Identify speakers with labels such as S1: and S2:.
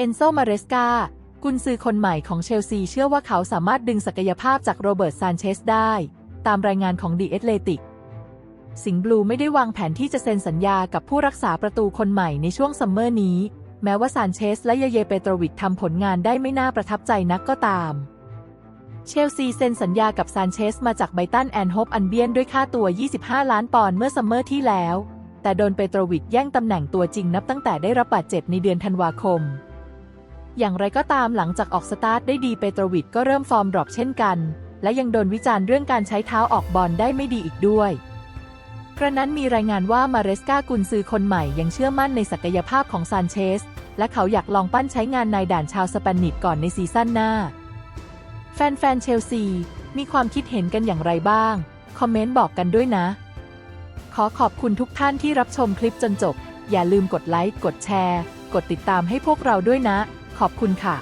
S1: เอนโซ มาเรสกากุนซือคนใหม่ของเชลซีเชื่อว่าเขาสามารถดึงศักยภาพจากโรเบิร์ตซานเชสได้ ตามรายงานของดีเอตเลติก สิงห์บลูไม่ได้วางแผนที่จะเซ็นสัญญากับผู้รักษาประตูคนใหม่ในช่วงซัมเมอร์นี้ แม้ว่าซานเชสและเยเยเปโตรวิชทำผลงานได้ไม่น่าประทับใจนักก็ตาม เชลซีเซ็นสัญญากับซานเชสมาจากไบตันแอนโฮปอันเบียนด้วยค่าตัว 25 ล้านปอนด์เมื่อซัมเมอร์ที่แล้ว แต่โดนเปโตรวิชแย่งตำแหน่งตัวจริงนับตั้งแต่ได้รับบาดเจ็บในเดือนธันวาคม อย่างไรก็ตามหลังจากออกสตาร์ทได้ดีเปโตรวิชก็เริ่มฟอร์มดรอปเช่นกัน และยังโดนวิจารณ์เรื่องการใช้เท้าออกบอลได้ไม่ดีอีกด้วย กระนั้นมีรายงานว่ามาเรสกากุนซือคนใหม่ยังเชื่อมั่นในศักยภาพของซานเชส และเขาอยากลองปั้นใช้งานนายด่านชาวสเปนิชก่อนในซีซั่นหน้า แฟนๆเชลซีมีความคิดเห็นกันอย่างไรบ้าง คอมเมนต์บอกกันด้วยนะ ขอขอบคุณทุกท่านที่รับชมคลิปจนจบ อย่าลืมกดไลค์ กดแชร์ กดติดตามให้พวกเราด้วยนะ ขอบคุณค่ะ